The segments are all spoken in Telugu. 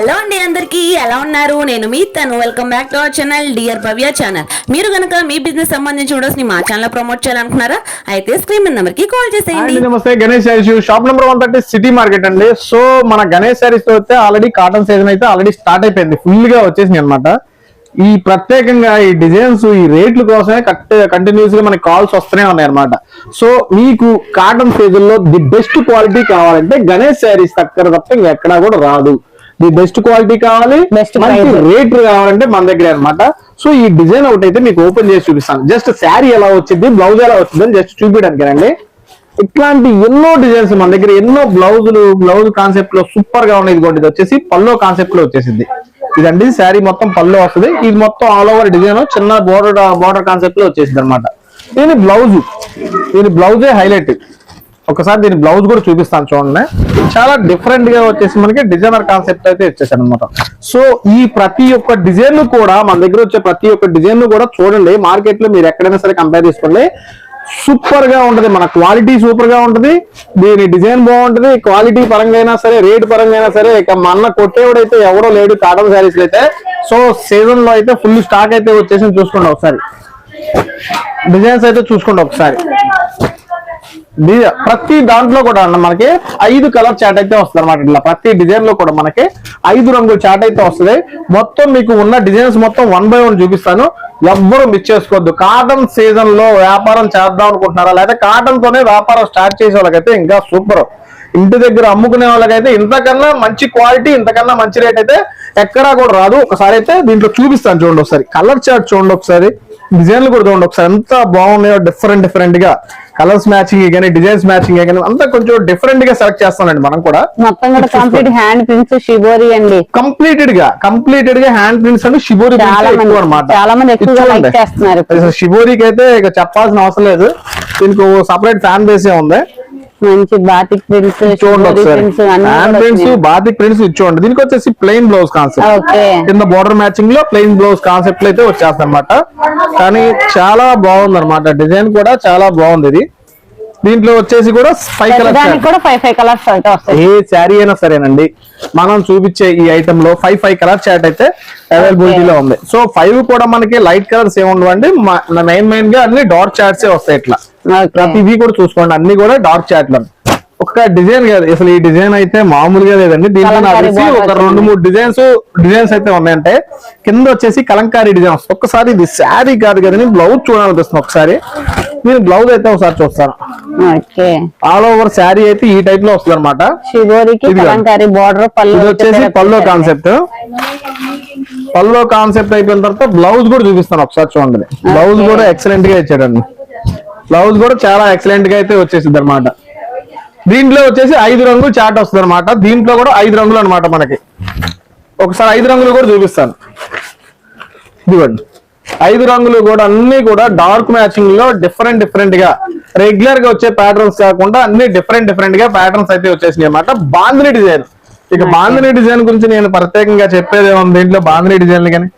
హలో అండి అందరికీ ఎలా ఉన్నారు? నేను మీ తను. Welcome back to our channel dear Bhavya channel మీరు కనుక మీ బిజినెస్ సంబంధించి వీడియోస్ని మా ఛానల్ ప్రమోట్ చేయాలనుకున్నారా అయితే స్క్రీన్ నెంబర్కి కాల్ చేసేయండి. నమస్తే. Ganesh saris shop number one thirty city market అండి. సో మన గణేష్ శారీస్తో అయితే ఆల్రెడీ కాటన్ సీజన్ అయితే ఆల్రెడీ స్టార్ట్ అయిపోయింది. ఫుల్గా వచ్చేసింది అనమాట ఈ ప్రత్యేకంగా ఈ డిజైన్స్ ఈ రేట్ల కోసమే కట్ కంటిన్యూస్గా మనకి కాల్స్ వస్తూనే ఉన్నాయి అనమాట సో మీకు కాటన్ సీజన్లో ది బెస్ట్ క్వాలిటీ కావాలంటే గణేష్ శారీస్ దగ్గర తప్ప ఎక్కడా కూడా రాదు. ది బెస్ట్ క్వాలిటీ కావాలి. మంచి. రేట్ కావాలంటే మన దగ్గర అన్నమాట. సో ఈ డిజైన్ ఒకటి అయితే మీకు ఓపెన్ చేసి చూపిస్తాను. జస్ట్ శారీ ఎలా వచ్చింది బ్లౌజ్ ఎలా వచ్చింది అని జస్ట్ చూపించడానికి రండి. ఇట్లాంటి ఎన్నో డిజైన్స్ మన దగ్గర ఎన్నో బ్లౌజులు బ్లౌజ్ కాన్సెప్ట్లో సూపర్గా ఉన్నాయి. ఇదిగోండి ఇది వచ్చేసి పల్లో కాన్సెప్ట్లో వచ్చేసింది. ఇదండి శారీ మొత్తం పల్లో వస్తుంది. ఇది మొత్తం ఆల్ ఓవర్ డిజైన్ చిన్న బోర్డర్ బోర్డర్ కాన్సెప్ట్లో వచ్చేసింది అనమాట దీని బ్లౌజ్ దీని బ్లౌజే హైలైట్ ఒకసారి దీని బ్లౌజ్ కూడా చూపిస్తాను చూడండి. చాలా డిఫరెంట్గా వచ్చేసి మనకి డిజైనర్ కాన్సెప్ట్ అయితే వచ్చేసాను అనమాట సో ఈ ప్రతి ఒక్క డిజైన్ కూడా మన దగ్గర వచ్చే ప్రతి ఒక్క డిజైన్ కూడా చూడండి. మార్కెట్లో మీరు ఎక్కడైనా సరే కంపేర్ చేసుకోండి. సూపర్గా ఉంటది. మన క్వాలిటీ సూపర్గా ఉంటది. దీని డిజైన్ బాగుంటది. క్వాలిటీ పరంగా అయినా సరే రేట్ పరంగా అయినా సరే ఇక మన కొట్టేవాడైతే ఎవరో లేడు కాటన్ శారీస్ అయితే. సో సీజన్లో అయితే ఫుల్ స్టాక్ అయితే వచ్చేసి చూసుకోండి ఒకసారి. డిజైన్స్ అయితే చూసుకోండి ఒకసారి. ప్రతి దాంట్లో కూడా అన్న మనకి ఐదు కలర్ చాట్ అయితే వస్తుంది అనమాట ఇట్లా ప్రతి డిజైన్లో కూడా మనకి ఐదు రంగుల చాట్ అయితే వస్తుంది. మొత్తం మీకు ఉన్న డిజైన్స్ మొత్తం వన్ బై వన్ చూపిస్తాను. ఎవ్వరు మిస్ చేసుకోవద్దు. కాటన్ సీజన్లో వ్యాపారం చేద్దాం అనుకుంటున్నారా? లేదా కాటన్ తోనే వ్యాపారం స్టార్ట్ చేసే వాళ్ళకైతే ఇంకా సూపర్ ఇంటి దగ్గర అమ్ముకునే వాళ్ళకైతే ఇంతకన్నా మంచి క్వాలిటీ ఇంతకన్నా మంచి రేట్ అయితే ఎక్కడా కూడా రాదు. ఒకసారి అయితే దీంట్లో చూపిస్తాను చూడండి ఒకసారి. కలర్ చార్ట్ చూడండి ఒకసారి. డిజైన్లు కూడా చూడండి. ఒకసారి ఎంత బాగున్నాయో డిఫరెంట్ డిఫరెంట్గా కలర్స్ మ్యాచింగ్ కానీ డిజైన్స్ మ్యాచింగ్ కానీ అంతా కొంచెం డిఫరెంట్గా సెలెక్ట్ చేస్తానండి మనం కూడా. మొత్తం కూడా కంప్లీట్ హ్యాండ్ ప్రింట్స్ షిబోరి అండి. కంప్లీటెడ్గా కంప్లీటెడ్గా హ్యాండ్ ప్రింట్స్ అంటే షిబోరి అనమాట చాలా మంది ఎక్కువగా లైక్ చేస్తున్నారు. ఇప్పుడు. షిబోరికి అయితే ఇక చెప్పాల్సిన అవసరం లేదు. దీనికి సపరేట్ ఫ్యాన్ బేసే ఉంది. మంచి బాతిక్ ప్రింట్స్ బాతిక్ ప్రింట్స్ ఇచ్చోండి దీనికి వచ్చేసి ప్లెయిన్ బ్లౌజ్ కాన్సెప్ట్ కింద బోర్డర్ మ్యాచింగ్లో ప్లెయిన్ బ్లౌజ్ కాన్సెప్ట్ అయితే వచ్చేస్తాయి అనమాట కానీ చాలా బాగుంది అనమాట డిజైన్ కూడా చాలా బాగుంది ఇది. దీంట్లో వచ్చేసి కూడా ఫైవ్ కలర్స్ కూడా ఫైవ్ ఫైవ్ కలర్స్ అయితే వస్తాయి. ఏ శారీ అయినా సరేనండి. మనం చూపించే ఈ ఐటమ్లో ఫైవ్ ఫైవ్ కలర్ చాట్ అయితే అవైలబిలిటీ లో ఉంది. సో ఫైవ్ కూడా మనకి లైట్ కలర్స్ ఏమి ఉండవండి మెయిన్ మెయిన్గా అన్ని డార్క్ చాట్స్ వస్తాయి ఇట్లా. ప్రతిదీ కూడా చూసుకోండి అన్ని కూడా డార్క్ చాట్లు ఒక్క డిజైన్ కాదు అసలు ఈ డిజైన్ అయితే మామూలుగా లేదండి. దీంట్లో ఒక రెండు మూడు డిజైన్స్ డిజైన్స్ అయితే ఉన్నాయంటే కింద వచ్చేసి కలంకారీ డిజైన్స్ ఒక్కసారి ఇది శారీ కాదు కదండి బ్లౌజ్ చూడాలనిపిస్తుంది ఒకసారి. నేను బ్లౌజ్ అయితే ఒకసారి చూస్తాను. ఆల్ ఓవర్ శారీ అయితే ఈ టైప్లో వస్తుంది అనమాట ఇది వచ్చేసి పల్లో కాన్సెప్ట్ పల్లో కాన్సెప్ట్ అయిపోయిన తర్వాత బ్లౌజ్ కూడా చూపిస్తాను ఒకసారి చూడండి. బ్లౌజ్ కూడా ఎక్సలెంట్గా ఇచ్చాడండి. బ్లౌజ్ కూడా చాలా ఎక్సలెంట్గా అయితే వచ్చేసింది అనమాట దీంట్లో వచ్చేసి ఐదు రంగులు చాట్ వస్తుంది అనమాట దీంట్లో కూడా ఐదు రంగులు అనమాట మనకి. ఒకసారి ఐదు రంగులు కూడా చూపిస్తాను. ఇదిగోండి. ఐదు రంగులు కూడా అన్ని కూడా డార్క్ మ్యాచింగ్లో డిఫరెంట్ డిఫరెంట్గా రెగ్యులర్గా వచ్చే ప్యాటర్న్స్ కాకుండా అన్ని డిఫరెంట్ డిఫరెంట్గా ప్యాటర్న్స్ అయితే వచ్చేసినాయి అనమాట బాందిని డిజైన్ ఇక బాందిని డిజైన్ గురించి నేను ప్రత్యేకంగా చెప్పేది దీంట్లో బాందిని డిజైన్ కానీ?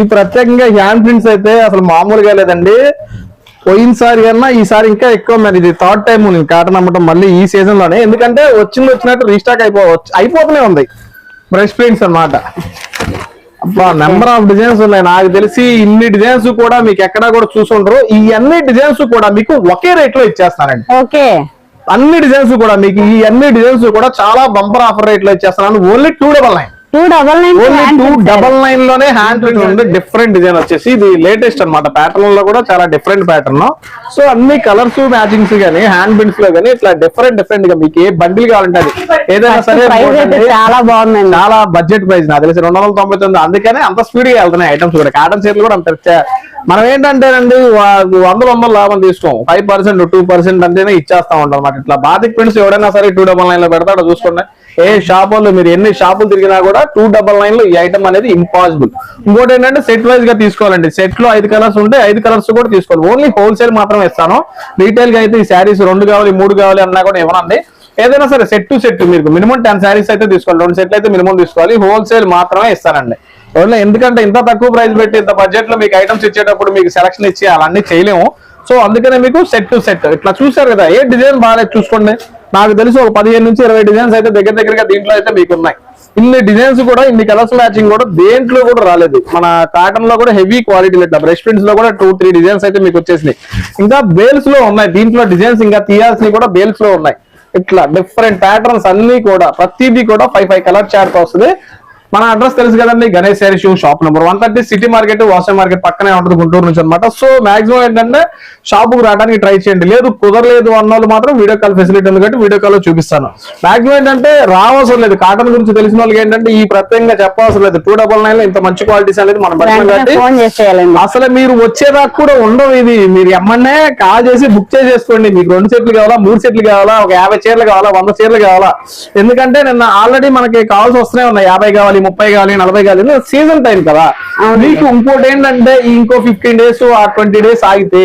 ఈ ప్రత్యేకంగా హ్యాండ్ ప్రింట్స్ అయితే అసలు మామూలుగా లేదండి. పోయినసారి కన్నా ఈసారి ఇంకా ఎక్కువ మరి ఇది థర్డ్ టైం నేను కాటన్ అమ్మటం మళ్ళీ ఈ సీజన్లోనే. ఎందుకంటే వచ్చింది వచ్చినట్టు రీస్టాక్ అయిపో అయిపోతూనే ఉంది. బ్రష్ ప్రింట్స్ అన్నమాట. అబ్బా నెంబర్ ఆఫ్ డిజైన్స్ ఉన్నాయి. నాకు తెలిసి ఇన్ని డిజైన్స్ కూడా మీకు ఎక్కడా కూడా చూసుండరు. ఈ అన్ని డిజైన్స్ కూడా మీకు ఒకే రేట్లో ఇచ్చేస్తానండి ఓకే. అన్ని డిజైన్స్ కూడా మీకు ఈ అన్ని డిజైన్స్ కూడా చాలా బంపర్ ఆఫర్ రేట్లో ఇచ్చేస్తున్నాను. Only two double nine two double nine only two double నైన్లోనే hand print ఉంది. డిఫరెంట్ డిజైన్ వచ్చేసి ఇది లేటెస్ట్ అన్నమాట. ప్యాటర్న్లో కూడా చాలా డిఫరెంట్ ప్యాటర్న్ సో అన్ని కలర్స్ మ్యాచింగ్స్ గానీ హ్యాండ్ ప్రింట్స్లో గానీ ఇట్లా డిఫరెంట్ డిఫరెంట్గా మీకు ఏ బండిల్ కావాలంటే అది. ఏదైనా సరే. చాలా బాగుందండి. చాలా బడ్జెట్ ప్రైస్ నాకు తెలిసి రెండు వందల తొంభై తొమ్మిది అందుకనే అంత స్పీడ్గా వెళ్తున్నాయి ఐటమ్స్ కూడా. కాటన్ చీరలు కూడా అంత మనం ఏంటంటేనండి వందల వందల లాభం తీసుకోం. ఫైవ్ పర్సెంట్ టూ పర్సెంట్ అంటేనే ఇచ్చేస్తా ఉంటాం అనమాట ఇట్లా బాతిక్ ప్రింట్స్ ఎవడైనా సరే టూ డబల్ నైన్లో పెడతాడో చూసుకోండి. ఏ షాపుల్లో మీరు ఎన్ని షాపులు తిరిగినా కూడా టూ డబల్ నైన్లో ఈ ఐటమ్ అనేది ఇంపాసిబుల్ ఇంకోటి ఏంటంటే సెట్ వైజ్గా తీసుకోవాలండి. సెట్లో ఐదు కలర్స్ ఉంటే ఐదు కలర్స్ కూడా తీసుకోవాలి. ఓన్లీ హోల్సేల్ మాత్రమే ఇస్తాను. రీటైల్గా అయితే ఈ శారీస్ రెండు కావాలి మూడు కావాలి అన్నా కూడా ఇవ్వనండి. ఏదైనా సరే సెట్ టు సెట్ మీకు మినిమం టెన్ శారీస్ అయితే తీసుకోవాలి రెండు సెట్లు అయితే మినిమం తీసుకోవాలి. హోల్సేల్ మాత్రమే ఇస్తానండి. ఓన్లీ ఎందుకంటే ఇంత తక్కువ ప్రైస్ పెట్టి ఇంత బడ్జెట్లో మీకు ఐటమ్స్ ఇచ్చేటప్పుడు మీకు సెలక్షన్ ఇచ్చి అలాన్ని చేయలేము. సో అందుకనే మీకు సెట్ టు సెట్ ఇట్లా చూసారు కదా ఏ డిజైన్ బాగాలేదు చూసుకోండి. నాకు తెలిసి ఒక పదిహేను నుంచి ఇరవై డిజైన్స్ అయితే దగ్గర దగ్గరగా దీంట్లో అయితే మీకు ఉన్నాయి. ఇన్ని డిజైన్స్ కూడా ఇన్ని కలర్స్ మ్యాచింగ్ కూడా దేంట్లో కూడా రాలేదు. మన కాటన్లో కూడా హెవీ క్వాలిటీ ఇట్లా బ్రష్ ప్రింట్స్లో కూడా టూ త్రీ డిజైన్స్ అయితే మీకు వచ్చేసినాయి. ఇంకా బేల్స్లో ఉన్నాయి. దీంట్లో డిజైన్స్ ఇంకా తీయాల్సినవి కూడా బేల్స్లో ఉన్నాయి. ఇట్లా డిఫరెంట్ ప్యాటర్న్స్ అన్ని కూడా ప్రతిదీ కూడా ఫైవ్ ఫైవ్ కలర్ చార్ట్ వస్తుంది. మన అడ్రస్ తెలుసు కదండి Ganesh sari shoe shop number one. Thirty city market వాసే market పక్కనే ఉంటుంది గుంటూరు నుంచి అనమాట సో మాక్సిమం ఏంటంటే షాప్కు రావడానికి ట్రై చేయండి. లేదు కుదరలేదు అన్న వాళ్ళు మాత్రం వీడియో కాల్ ఫెసిలిటీ ఉంది కాబట్టి వీడియో కాల్లో చూపిస్తాను. మాక్సిమం ఏంటంటే రావసరం లేదు. కాటన్ గురించి తెలిసిన వాళ్ళకి ఏంటంటే ఈ ప్రత్యేకంగా చెప్పవసరం లేదు. టూ డబల్ నైన్లో ఇంత మంచి క్వాలిటీస్ అనేది మనం అసలు మీరు వచ్చేదాకా కూడా ఉండవు ఇది. మీరు ఎమ్మన్నే కాల్ చేసి బుక్ చేసేసుకోండి. మీకు రెండు సెట్లు కావాలా మూడు సెట్లు కావాలా ఒక యాభై చీరలు కావాలా వంద చీరలు కావాలా. ఎందుకంటే నిన్న ఆల్రెడీ మనకి కాల్స్ వస్తూనే ఉన్నాయి. యాభై కావాలి ముప్పై కావాలి నలభై కావాలి సీజన్ టైం కదా. మీకు ఇంకోటి ఏంటంటే ఇంకో ఫిఫ్టీన్ డేస్ ఆ ట్వంటీ డేస్ ఆగితే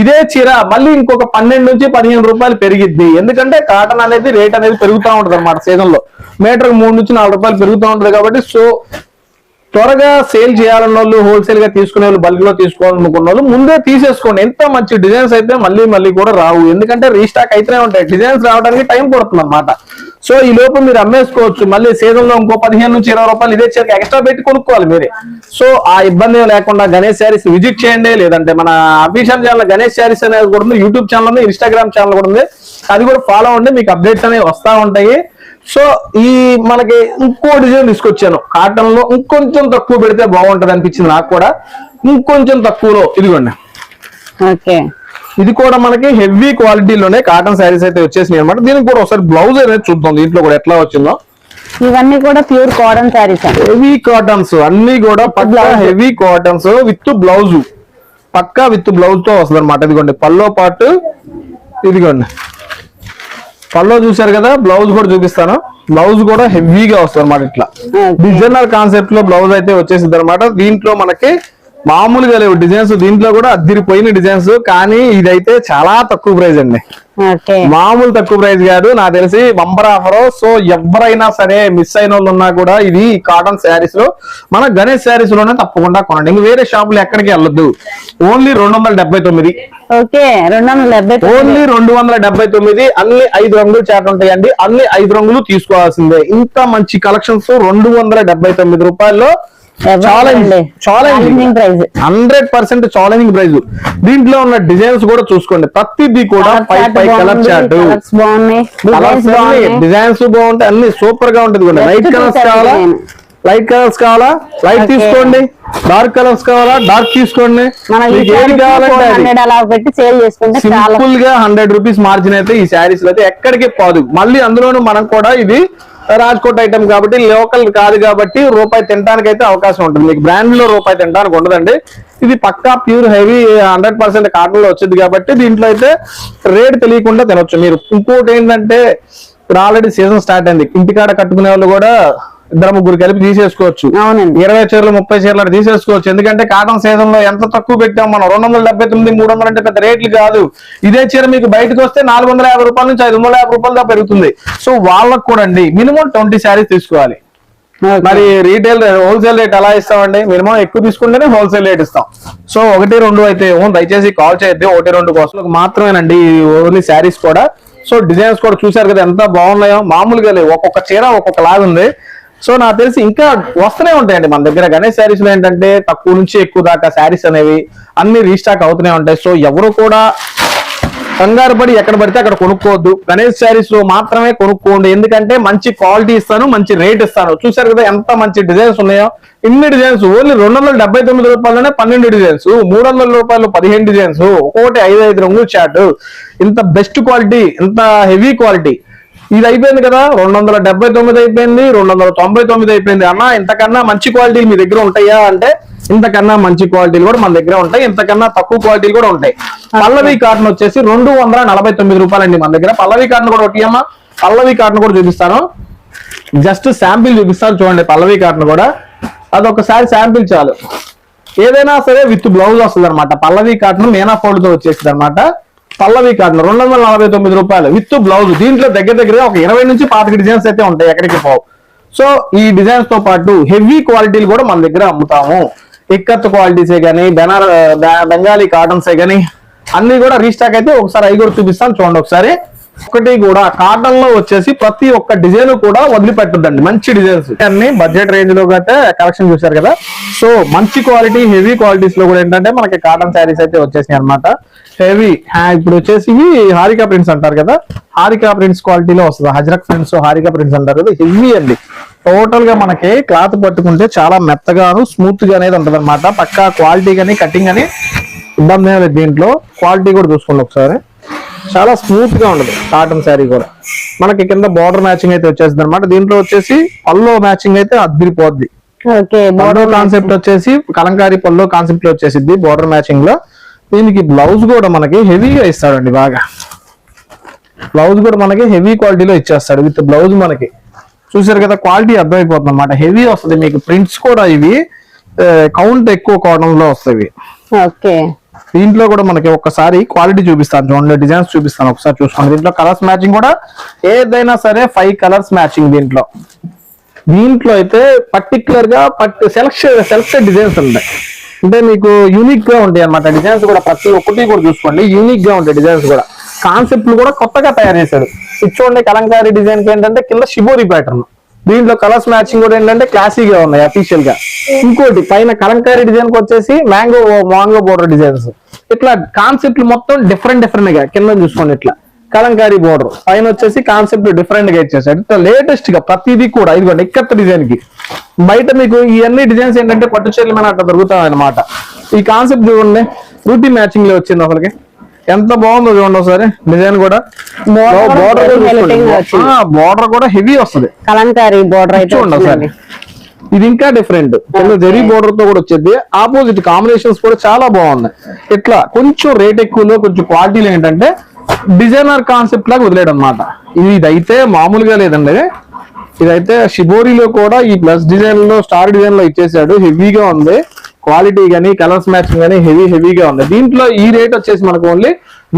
ఇదే చీర మళ్ళీ ఇంకొక పన్నెండు నుంచి పదిహేను రూపాయలు పెరిగిద్ది. ఎందుకంటే కాటన్ అనేది రేట్ అనేది పెరుగుతూ ఉంటది అనమాట సీజన్లో. మీటర్ మూడు నుంచి నాలుగు రూపాయలు పెరుగుతూ ఉంటది కాబట్టి సో త్వరగా సేల్ చేయాలన్న వాళ్ళు హోల్సేల్గా తీసుకునే వాళ్ళు బల్క్లో తీసుకోవాలనుకున్న వాళ్ళు ముందే తీసేసుకోండి. ఎంత మంచి డిజైన్స్ అయితే మళ్ళీ మళ్ళీ కూడా రావు. ఎందుకంటే రీస్టాక్ అయితేనే ఉంటాయి. డిజైన్స్ రావడానికి టైం పడుతుంది అనమాట సో ఈ లోపు మీరు అమ్మేసుకోవచ్చు. మళ్ళీ సీజన్లో ఇంకో పదిహేను నుంచి ఇరవై రూపాయలు ఇదే చీరకి ఎక్స్ట్రా పెట్టి కొనుక్కోవాలి మీరే. సో ఆ ఇబ్బంది ఏం లేకుండా గణేష్ శారీస్ విజిట్ చేయండి. లేదంటే మన అఫీషియల్ ఛానల్ గణేష్ శారీస్ అనేది కూడా ఉంది. యూట్యూబ్ ఛానల్ ఉంది ఇన్స్టాగ్రామ్ ఛానల్ కూడా ఉంది. అది కూడా ఫాలో అవ్వండి మీకు అప్డేట్స్ అనేవి వస్తా ఉంటాయి. సో ఈ మనకి ఇంకో డిజైన్ తీసుకొచ్చాను. కాటన్లో ఇంకొంచెం తక్కువ పెడితే బాగుంటది అనిపించింది నాకు కూడా. ఇంకొంచెం తక్కువలో ఇదిగోండి. ఓకే. ఇది కూడా మనకి హెవీ క్వాలిటీలోనే కాటన్ శారీస్ అయితే వచ్చేసినాయి అనమాట దీనికి కూడా ఒకసారి బ్లౌజ్ అనేది చూద్దాం. దీంట్లో కూడా ఎట్లా వచ్చిందో. ఇవన్నీ కూడా pure cotton saris heavy cottons అన్ని కూడా పక్కా హెవీ కాటన్స్ విత్ బ్లౌజ్ పక్కా విత్ బ్లౌజ్తో వస్తుంది అనమాట ఇదిగోండి పల్లో పాటు ఇదిగోండి. పల్లో చూసారు కదా బ్లౌజ్ కూడా చూపిస్తాను. బ్లౌజ్ కూడా హెవీగా వస్తుంది అనమాట ఇట్లా. డిజైనర్ కాన్సెప్ట్లో బ్లౌజ్ అయితే వచ్చేసింది అనమాట దీంట్లో మనకి మామూలుగా లేవు. డిజైన్స్ దీంట్లో కూడా అద్దిరిపోయిన డిజైన్స్ కానీ ఇదైతే చాలా తక్కువ ప్రైస్ అండి. మామూలు తక్కువ ప్రైస్ కాదు. నాకు తెలిసి బంపర్ ఆఫర్ సో ఎవరైనా సరే మిస్ అయిన వాళ్ళు ఉన్నా కూడా ఇది కాటన్ శారీస్లో మన గణేష్ శారీస్లోనే తప్పకుండా కొనండి. ఇంక వేరే షాపులు ఎక్కడికి వెళ్ళొద్దు. ఓన్లీ రెండు వందల డెబ్బై తొమ్మిది. ఓన్లీ రెండు వందల డెబ్బై తొమ్మిది. అన్ని ఐదు రంగులు చాట్ ఉంటాయండి. అన్ని ఐదు రంగులు తీసుకోవాల్సిందే. ఇంత మంచి కలెక్షన్స్ రెండు వందల డెబ్బై తొమ్మిది రూపాయల్లో. హండ్రెడ్ పర్సెంట్ ఛాలెంజింగ్ ప్రైస్ దీంట్లో ఉన్న డిజైన్స్ కూడా చూసుకోండి. ప్రతిదీ కూడా ఫైవ్ ఫైవ్ కలర్ బాగున్నాయి డిజైన్స్ బాగుంటాయి అన్ని సూపర్గా ఉంటుంది లైట్ కలర్స్ కావాలా. లైట్ కలర్స్ కావాలా? లైట్. తీసుకోండి. డార్క్ కలర్స్ కావాలా? డార్క్ తీసుకోండి. ఏది కావాలంటే సింపుల్గా హండ్రెడ్ రూపీస్ మార్జిన్ అయితే ఈ శారీస్ అయితే ఎక్కడికి పోదు. మళ్ళీ అందులోనూ మనం కూడా ఇది రాజ్కోట్ ఐటమ్ కాబట్టి లోకల్ కాదు కాబట్టి రూపాయి తినడానికి అయితే అవకాశం ఉంటుంది. మీకు బ్రాండ్లో రూపాయి తినడానికి ఉండదండి. ఇది పక్కా ప్యూర్ హెవీ హండ్రెడ్ పర్సెంట్ కాటన్లో వచ్చింది కాబట్టి దీంట్లో అయితే రేట్ తెలియకుండా తినొచ్చు. మీరు ఇంకోటి ఏంటంటే ఇప్పుడు ఆల్రెడీ సీజన్ స్టార్ట్ అయింది. ఇంటికాడ కట్టుకునే వాళ్ళు కూడా ఇద్దరు ముగ్గురు కలిపి తీసేసుకోవచ్చు. అవునండి. ఇరవై చీరలు ముప్పై చీరలు తీసేసుకోవచ్చు. ఎందుకంటే కాటన్ సీజన్లో ఎంత తక్కువ పెట్టాం మనం? రెండు వందల డెబ్బై తొమ్మిది మూడు వందలు అంటే పెద్ద రేట్లు కాదు. ఇదే చీర మీకు బయటకు వస్తే నాలుగు వందల యాభై రూపాయల నుంచి ఐదు వందల యాభై రూపాయల దాకా పెరుగుతుంది. సో వాళ్ళకు కూడా అండి మినిమం ట్వంటీ శారీస్ తీసుకోవాలి. మరి రీటైల్ హోల్సేల్ రేట్ ఎలా ఇస్తామండి? మినిమం ఎక్కువ తీసుకుంటేనే హోల్సేల్ రేట్ ఇస్తాం. సో ఒకటి రెండు అయితే ఓన్ దయచేసి కాల్ చేయొద్దు. ఒకటి రెండు కోసం. మాత్రమేనండి ఓన్లీ శారీస్ కూడా. సో డిజైన్స్ కూడా చూసారు కదా ఎంత బాగున్నాయో. మామూలుగా లేవు ఒక్కొక్క చీర ఒక్కొక్క లాగా ఉంది సో నాకు తెలిసి ఇంకా వస్తూనే ఉంటాయండి మన దగ్గర. గణేష్ శారీస్లో ఏంటంటే తక్కువ నుంచి ఎక్కువ దాకా శారీస్ అనేవి అన్ని రీస్టాక్ అవుతూనే ఉంటాయి. సో ఎవరు కూడా కంగారు పడి ఎక్కడ పడితే అక్కడ కొనుక్కోవద్దు. గణేష్ శారీస్లో మాత్రమే కొనుక్కోండి. ఎందుకంటే మంచి క్వాలిటీ ఇస్తాను మంచి రేట్ ఇస్తాను. చూసారు కదా ఎంత మంచి డిజైన్స్ ఉన్నాయో? ఇన్ని డిజైన్స్ ఓన్లీ రెండు వందల డెబ్బై తొమ్మిది రూపాయలనే పన్నెండు డిజైన్స్ మూడు వందల రూపాయలు పదిహేను డిజైన్స్ ఒక్కోటి ఐదు ఐదు రంగులు చాట్ ఇంత బెస్ట్ క్వాలిటీ ఇంత హెవీ క్వాలిటీ ఇది అయిపోయింది కదా. రెండు వందల డెబ్బై తొమ్మిది అయిపోయింది. రెండు వందల తొంభై తొమ్మిది అయిపోయింది అన్న ఇంతకన్నా మంచి క్వాలిటీలు మీ దగ్గర ఉంటాయా అంటే ఇంతకన్నా మంచి క్వాలిటీలు కూడా మన దగ్గర ఉంటాయి. ఇంతకన్నా తక్కువ క్వాలిటీలు కూడా ఉంటాయి. పల్లవి కాటన్ వచ్చేసి రెండు వందల నలభై తొమ్మిది రూపాయలండి మన దగ్గర. పల్లవి కాటన్ కూడా ఒకటి అమ్మా. పల్లవి కాటన్ కూడా చూపిస్తాను. జస్ట్ శాంపిల్ చూపిస్తాను చూడండి పల్లవి కాటన్ కూడా. అదొకసారి శాంపిల్ చాలు. ఏదైనా సరే విత్ బ్లౌజ్ వస్తుంది అనమాట పల్లవి కాటన్ మేనా ఫోల్డ్తో వచ్చేసింది అనమాట పల్లవి కాటన్ రెండు వందల నలభై తొమ్మిది రూపాయలు. With blouse. దీంట్లో దగ్గర దగ్గరగా ఒక ఇరవై నుంచి పాతిక డిజైన్స్ అయితే ఉంటాయి ఎక్కడికి పోవు. సో ఈ డిజైన్స్తో పాటు హెవీ క్వాలిటీలు కూడా మన దగ్గర అమ్ముతాము. ఇక్కత్ క్వాలిటీసే కానీ బెనార బెంగాలీ కాటన్సే కానీ అన్ని కూడా రీస్టాక్ అయితే ఒకసారి అవి కూడా చూపిస్తాను చూడండి ఒకసారి. ఒకటి కూడా కాటన్లో వచ్చేసి ప్రతి ఒక్క డిజైన్ కూడా వదిలిపెట్టద్దండి మంచి డిజైన్స్. అన్ని బడ్జెట్ రేంజ్లో అయితే కలెక్షన్ చూశారు కదా. సో మంచి క్వాలిటీ హెవీ క్వాలిటీస్లో కూడా ఏంటంటే మనకి కాటన్ శారీస్ అయితే వచ్చేసాయి అనమాట హెవీ ఇప్పుడు వచ్చేసి హారికా ప్రింట్స్ అంటారు కదా. హారికా ప్రింట్స్ క్వాలిటీలో వస్తుంది? హజరక్ ప్రింట్స్ హారికా ప్రింట్స్ అంటారు కదా. హెవీ అండి. టోటల్గా మనకి క్లాత్ పట్టుకుంటే చాలా మెత్తగాను స్మూత్గా అనేది ఉంటది అనమాట పక్కా క్వాలిటీ కానీ కటింగ్ అని ఇబ్బంది ఏం లేదు దీంట్లో. క్వాలిటీ కూడా చూసుకోండి ఒకసారి. చాలా స్మూత్గా ఉండదు కాటన్ శారీ కూడా. మనకి కింద బార్డర్ మ్యాచింగ్ అయితే వచ్చేసింది అనమాట దీంట్లో వచ్చేసి పల్లో మ్యాచింగ్ అయితే అద్దరిపోద్ది. ఓకే బార్డర్ కాన్సెప్ట్ వచ్చేసి కలంకారీ పల్లో కాన్సెప్ట్లో వచ్చేసింది బార్డర్ మ్యాచింగ్లో. దీనికి బ్లౌజ్ కూడా మనకి హెవీగా ఇస్తాడండి బాగా. బ్లౌజ్ కూడా మనకి హెవీ క్వాలిటీలో ఇచ్చేస్తాడు విత్ బ్లౌజ్ మనకి. చూసారు కదా క్వాలిటీ అర్థమైపోతుంది అనమాట హెవీ వస్తుంది మీకు. ప్రింట్స్ కూడా ఇవి కౌంట్ ఎక్కువ కోణంలో వస్తాయి ఓకే. దీంట్లో కూడా మనకి ఒకసారి క్వాలిటీ చూపిస్తాను చూడండి. డిజైన్స్ చూపిస్తాను ఒకసారి చూసుకోండి దీంట్లో కలర్స్ మ్యాచింగ్ కూడా ఏదైనా సరే ఫైవ్ కలర్స్ మ్యాచింగ్ దీంట్లో. దీంట్లో అయితే పర్టికులర్గా సెలెక్షన్ సెలెక్టెడ్ డిజైన్స్ ఉంటాయి. అంటే మీకు యూనిక్గా ఉంటాయి అన్నమాట డిజైన్స్ కూడా. ప్రతి ఒక్కటి కూడా చూసుకోండి. యూనిక్గా ఉంటాయి డిజైన్స్ కూడా. కాన్సెప్ట్లు కూడా కొత్తగా తయారు చేశాడు ఇది చూడండి కలంకారీ డిజైన్కి ఏంటంటే కింద షిబోరి ప్యాటర్న్ దీంట్లో కలర్స్ మ్యాచింగ్ కూడా ఏంటంటే క్లాసీగా ఉన్నాయి అఫీషియల్గా. ఇంకోటి పైన కలంకారీ డిజైన్కి వచ్చేసి మ్యాంగో మాంగో బోర్డర్ డిజైన్స్ ఇట్లా కాన్సెప్ట్లు మొత్తం డిఫరెంట్ డిఫరెంట్గా కింద చూసుకోండి ఇట్లా. కలంకారీ బోర్డర్ పైన వచ్చేసి కాన్సెప్ట్ డిఫరెంట్గా ఇచ్చేసాడు ఇట్లా లేటెస్ట్గా ప్రతిదీ కూడా ఇదిగోండి ఇక్కత్త డిజైన్కి. బయట మీకు ఇవన్నీ డిజైన్స్ ఏంటంటే పట్టు చీరల మీద అట్లా దొరుకుతాయి అనమాట ఈ కాన్సెప్ట్ చూడండి రూటీ మ్యాచింగ్లో వచ్చింది అసలుకి. ఎంత బాగుందో చూడండి ఒకసారి డిజైన్ కూడా. బోర్డర్. బోర్డర్ కూడా హెవీ వస్తుంది. కలంకారీ బోర్డర్ అయితే చూడండి ఒకసారి. ఇది ఇంకా డిఫరెంట్ కింద జరీ బోర్డర్తో కూడా వచ్చేది. ఆపోజిట్ కాంబినేషన్స్ కూడా చాలా బాగున్నాయి. ఇట్లా కొంచెం రేట్ ఎక్కువలో కొంచెం క్వాలిటీలో ఏంటంటే డిజైనర్ కాన్సెప్ట్ లాగా వదిలేడు అనమాట ఇది ఇదైతే మామూలుగా లేదండి. ఇదైతే షిబోరిలో కూడా ఈ ప్లస్ డిజైన్లో స్టార్ డిజైన్లో ఇచ్చేసాడు. హెవీగా ఉంది. క్వాలిటీ గానీ కలర్స్ మ్యాచింగ్ గానీ హెవీ హెవీగా ఉంది. దీంట్లో ఈ రేట్ వచ్చేసి మనకు ఓన్లీ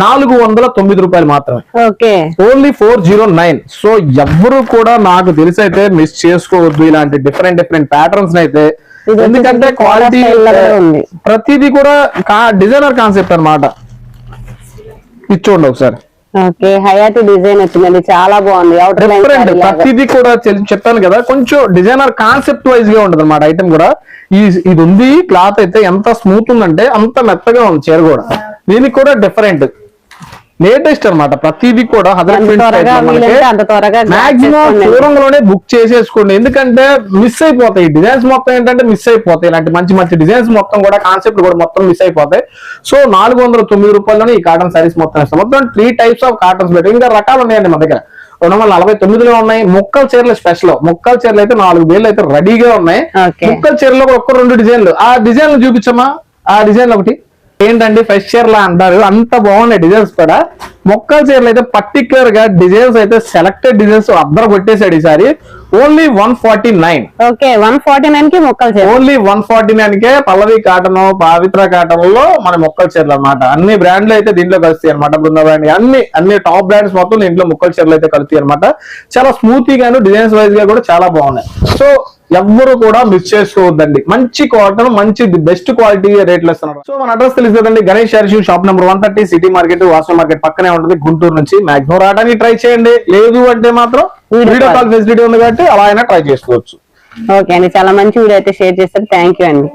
నాలుగు వందల తొమ్మిది రూపాయలు మాత్రమే. Only four zero nine so ఎవ్వరు కూడా నాకు తెలిసి అయితే మిస్ చేసుకోవద్దు. ఇలాంటి డిఫరెంట్ డిఫరెంట్ ప్యాటర్న్స్ అయితే ఎందుకంటే క్వాలిటీ ఉంది. ప్రతిదీ కూడా డిజైనర్ కాన్సెప్ట్ అన్నమాట. ఇది చూడండి ఒకసారి. ఓకే హయాటి డిజైన్ వచ్చిందండి చాలా బాగుంది. అవుటర్ డిఫరెంట్ ప్రతిదీ కూడా చెప్పాను కదా కొంచెం డిజైనర్ కాన్సెప్ట్ వైజ్గా ఉంటుంది అనమాట ఐటమ్ కూడా. ఈ ఇది ఉంది క్లాత్ అయితే ఎంత స్మూత్ ఉందంటే అంత మెత్తగా ఉంది చీర కూడా. దీనికి కూడా డిఫరెంట్ లేటెస్ట్ అన్నమాట. ప్రతిదీ కూడా మాక్సిమం. దూరంలోనే బుక్ చేసేసుకోండి. ఎందుకంటే మిస్ అయిపోతాయి. డిజైన్స్ మొత్తం ఏంటంటే మిస్ అయిపోతాయి. ఇలాంటి మంచి మంచి డిజైన్స్ మొత్తం కూడా కాన్సెప్ట్ కూడా మొత్తం మిస్ అయిపోతాయి. సో నాలుగు వందల తొమ్మిది రూపాయల్లోనే ఈ కాటన్ సారీస్ మొత్తం ఇస్తాం మొత్తం త్రీ టైప్స్ ఆఫ్ కాటన్స్ పెట్టి. ఇంకా రకాలు ఉన్నాయండి మన దగ్గర. రెండు వందల నలభై తొమ్మిదిలో ఉన్నాయి. ముక్కల చీరలు స్పెషల్ ముక్కల చీరలు అయితే నాలుగు వేలు అయితే రెడీగా ఉన్నాయి. ముక్కల చీరలో ఒక్క రెండు డిజైన్లు ఆ డిజైన్లు చూపించమ్మా. ఆ డిజైన్ ఒకటి. ఏంటండి? ఫ్రెష్ చీరలా అంటారు. అంత బాగున్నాయి డిజైన్స్ కూడా. మొక్కల చీరలు అయితే పర్టికులర్గా డిజైన్స్ అయితే సెలెక్టెడ్ డిజైన్స్ అద్దరు కొట్టేశాడు ఈసారి. Only one forty nine okay one forty నైన్కి మొక్కలు ఓన్లీ వన్ ఫార్టీ నైన్ కే పల్లవి కాటన్ పవిత్ర కాటన్లో మన మొక్కల చీరలు అన్నమాట. అన్ని బ్రాండ్లు అయితే దీంట్లో కలుస్తాయి అనమాట బృంద బ్రాండ్ అన్ని అన్ని టాప్ బ్రాండ్స్ మొత్తం దీంట్లో మొక్కల చీరలు అయితే కలుస్తాయి అనమాట చాలా స్మూతీ గాను డిజైన్స్ వైజ్గా కూడా చాలా బాగున్నాయి. సో ఎవ్వరు కూడా మిస్ చేసుకోవద్దండి. మంచి కాటన్ మంచి బెస్ట్ క్వాలిటీ రేట్లు ఇస్తున్నారు సో మన అడ్రస్ తెలుసు కదండి Ganesh sari shop number one thirty city market Vasu market పక్కనే ఉంటుంది గుంటూరు నుంచి. మాక్సిమం రావడానికి ట్రై చేయండి. లేదు అంటే మాత్రం వీడియో. కాల్ ఫెసిలిటీ ఉంది కాబట్టి అలా అయినా ట్రై చేసుకోవచ్చు. ఓకే అండి చాలా మంచి వీడియో అయితే షేర్ చేస్తారు. థ్యాంక్ యూ అండి.